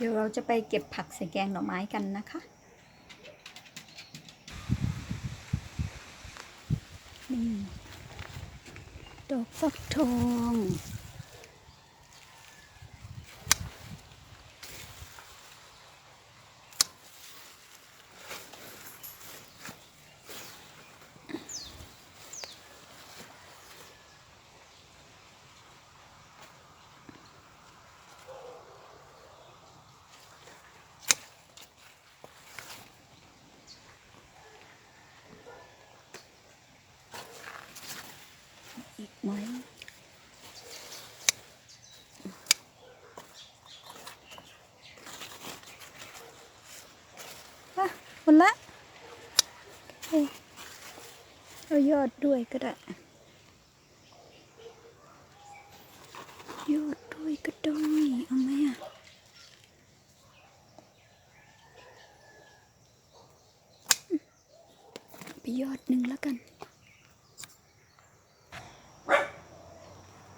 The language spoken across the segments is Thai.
เดี๋ยวเราจะไปเก็บผักใส่แกงหน่อไม้กันนะคะ นี่ ดอกฟักทอง ไหมอะหมดละเคเอายอดด้วยก็ได้ยอดด้วยก็ได้เอาไหมอะไปยอดหนึ่งแล้วกัน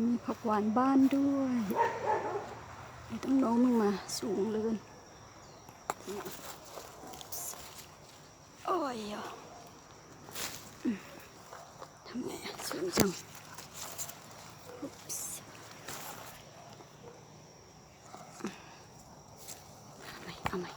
มีผักหวานบ้านด้วยไม่ต้องโน้มลงมาสูงเลยโอ้ยอะทำไงสูงจังอุ๊ปส์เอาใหม่เอาใหม่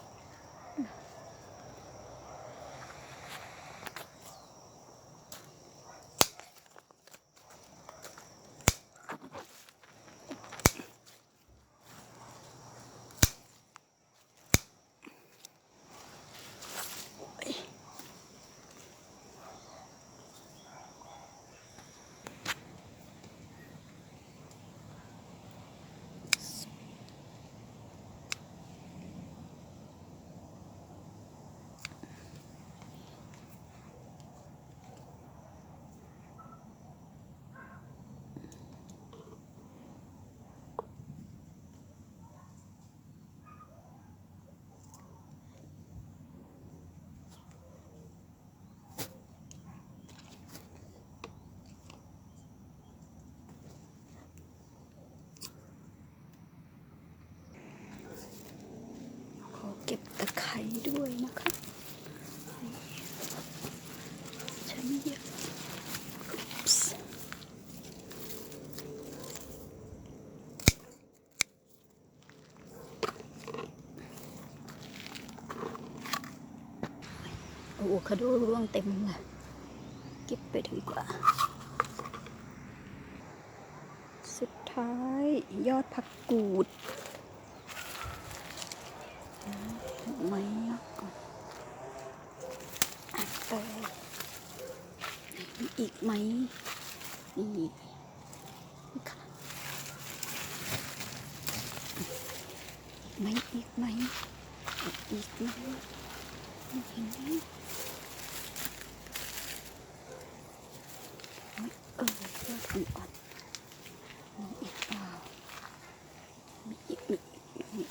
ขอเก็บตะไคร้ ด้วยนะคะใช้ไม่เยอะอุ๊ปส์อะโวคาโดร่วงเต็มเลยเก็บไปดีกว่า สุดท้ายยอดผักกูดไหมอะอะไปมี อีกไหมนี่นี่ค่ะไหมอีกไหมอีกไหมไม่เห็นไหมเออยอดอ่อนๆมีอีกเปล่ามีอีกมีอีกมีอีก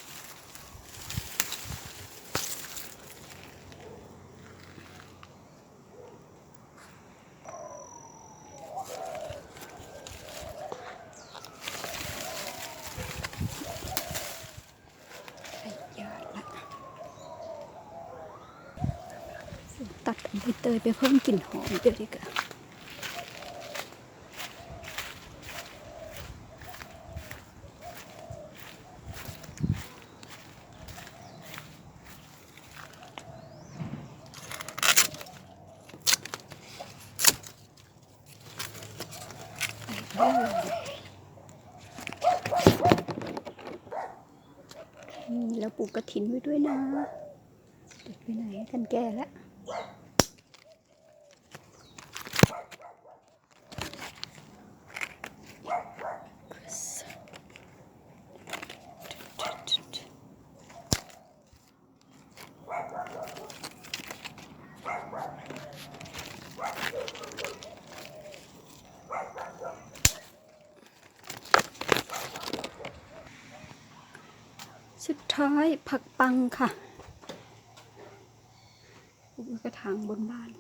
ใส่ยอดละตัดอัน ใบเตยไปเพิ่มกลิ่นหอมเดี๋ยวดีกว่าแล้วปลูกกระถินไว้ด้วยนะเด็กไปไหนกันแก่แล้ว สุด ท้ายผักปังค่ะปลูกกระถางบนบ้าน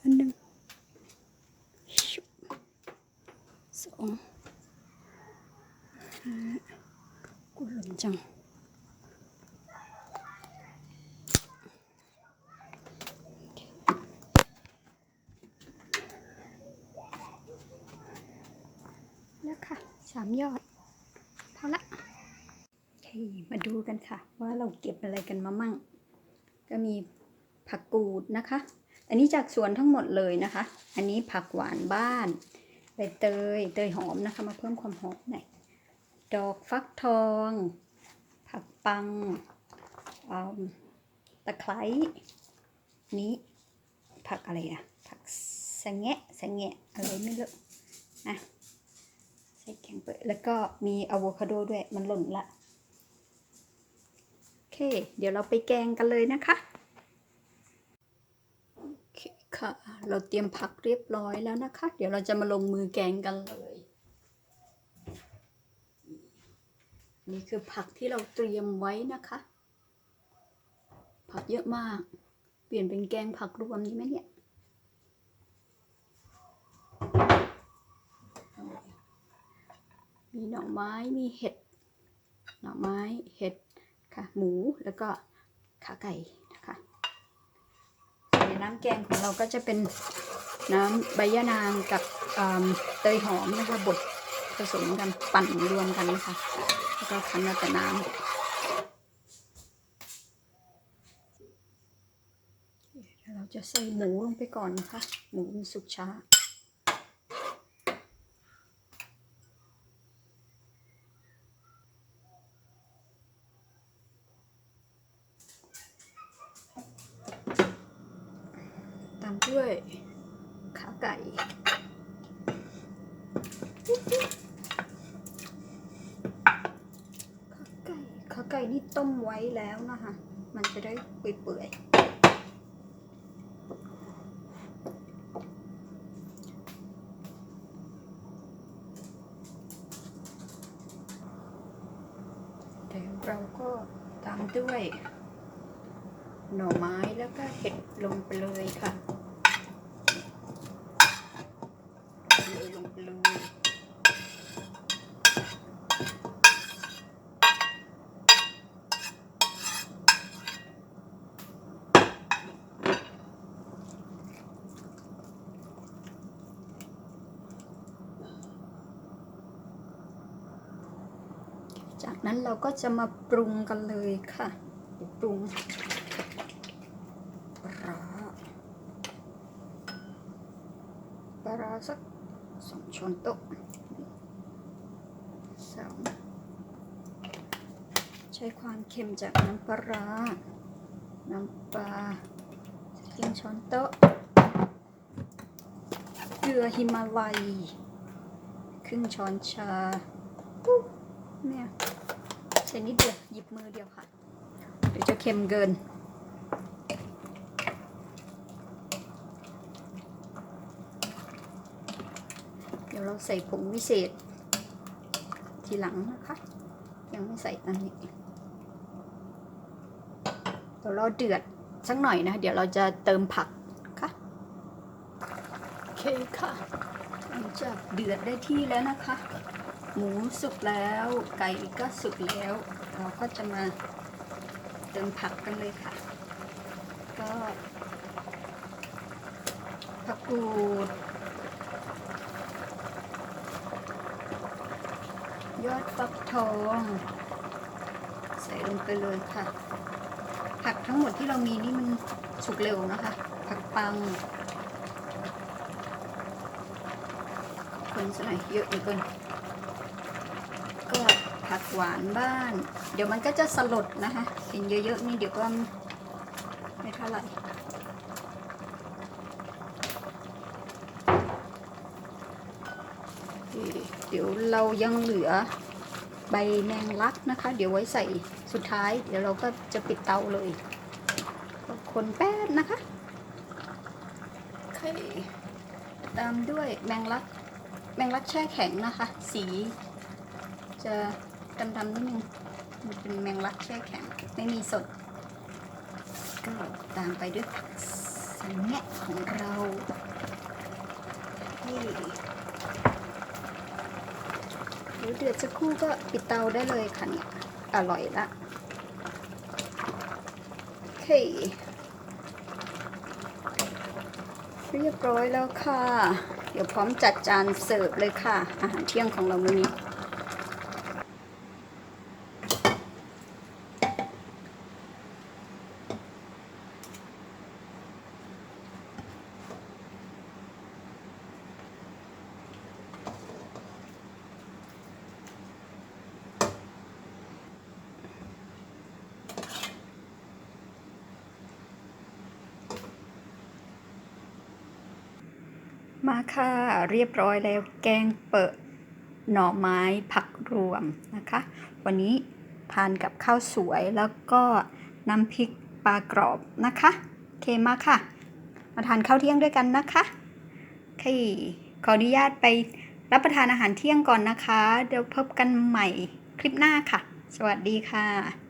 อันหนึ่งสองกุหล่นจัง แล้วค่ะสามยอดพอละโอเคมาดูกันค่ะ ว่าเราเก็บอะไรกันมามั่ง ก็มีผักกูดนะคะ อันนี้จากสวนทั้งหมดเลยนะคะ อันนี้ผักหวานบ้านใบเตยเตยหอมนะคะ มาเพิ่มความหอมหน่อยดอกฟักทอง ผักปังตะไคร้นี้ผักอะไรอะผักสะแงะสะแงะอะไรไม่รู้นะ ใส่แกงเปิดแล้วก็มีอะโวคาโดด้วยมันหล่นละ โอเค เดี๋ยวเราไปแกงกันเลยนะคะโอเคค่ะเราเตรียมผักเรียบร้อยแล้วนะคะ เดี๋ยวเราจะมาลงมือแกงกันเลย นี่คือผักที่เราเตรียมไว้นะคะ ผักเยอะมาก เปลี่ยนเป็นแกงผักรวมดีไหมเนี่ย มีหน่อไม้มีเห็ดหน่อไม้เห็ดค่ะ หมูแล้วก็ขาไก่นะคะส่วนในน้ำแกงของเราก็จะเป็นน้ำใบยะนางกับเตยหอมนะคะบดผสมกันปั่นรวมกันนะคะแล้วก็คั้นมาแต่น้ำเดี๋ยวเราจะใส่หมูลงไปก่อนนะคะ หมูมันสุกช้า ตามด้วย ขาไก่ขาไก่ขาไก่นี่ต้มไว้แล้วนะคะ มันจะได้เปื่อยๆเดี๋ยวเราก็ตามด้วย หน่อไม้แล้วก็เห็ดลงไปเลยค่ะเลยลงไปเลย จากนั้นเราก็จะมาปรุงกันเลยค่ะ ปรุงปลาปลาสักสองช้อนโต๊ะสองใช้ความเค็มจากน้ำปลา น้ำปลาสักครึ่งช้อนโต๊ะ เกลือฮิมาลัย ครึ่งช้อนชาปุ๊บเนี่ย ใช้นิดเดียวหยิบมือเดียวค่ะเดี๋ยวจะเค็มเกิน เดี๋ยวเราใส่ผงวิเศษ ทีหลังนะคะ ยังไม่ใส่ตอนนี้เดี๋ยวเราเดือดสักหน่อยนะ เดี๋ยวเราจะเติมผักค่ะโอเคค่ะหลังจากเดือดได้ที่แล้วนะคะ หมูสุกแล้วไก่ก็สุกแล้ว เราก็จะมาเติมผักกันเลยค่ะ ก็ผักกูด ยอดฟักทอง ใส่ลงไปเลยค่ะ ผักทั้งหมดที่เรามีนี่มันสุกเร็วนะคะ ผักปังคนสักหน่เยอะเหลือเกิน ผักหวานบ้าน เดี๋ยวมันก็จะสลดนะคะกินเยอะๆนี่เดี๋ยวก็ไม่เท่าไหร่เดี๋ยวเรายังเหลือใบแมงลักนะคะ เดี๋ยวไว้ใส่สุดท้าย เดี๋ยวเราก็จะปิดเตาเลยคนแป๊บนะคะคตามด้วยแมงลัก แมงลักแช่แข็งนะคะ สีจะ ดำๆนิดนึงมันเป็นแมงลักแช่แข็งไม่มีสด ก็ตามไปด้วยผักสังแงะของเรานี่เดี๋ยวเดือดสักครู่ก็ปิดเตาได้เลยค่ะเนี่ย อร่อยละโอเคเรียบร้อยแล้วค่ะ เดี๋ยวพร้อมจัดจานเสิร์ฟเลยค่ะ อาหารเที่ยงของเรามื้อนี้ มาค่ะเรียบร้อยแล้วแกงเปิดหน่อไม้ผักรวมนะคะ วันนี้ทานกับข้าวสวยแล้วก็น้ำพริกปลากรอบนะคะโอเคมาค่ะ มาทานข้าวเที่ยงด้วยกันนะคะโอเคขออนุญาตไปรับประทานอาหารเที่ยงก่อนนะคะ เดี๋ยวพบกันใหม่คลิปหน้าค่ะ สวัสดีค่ะ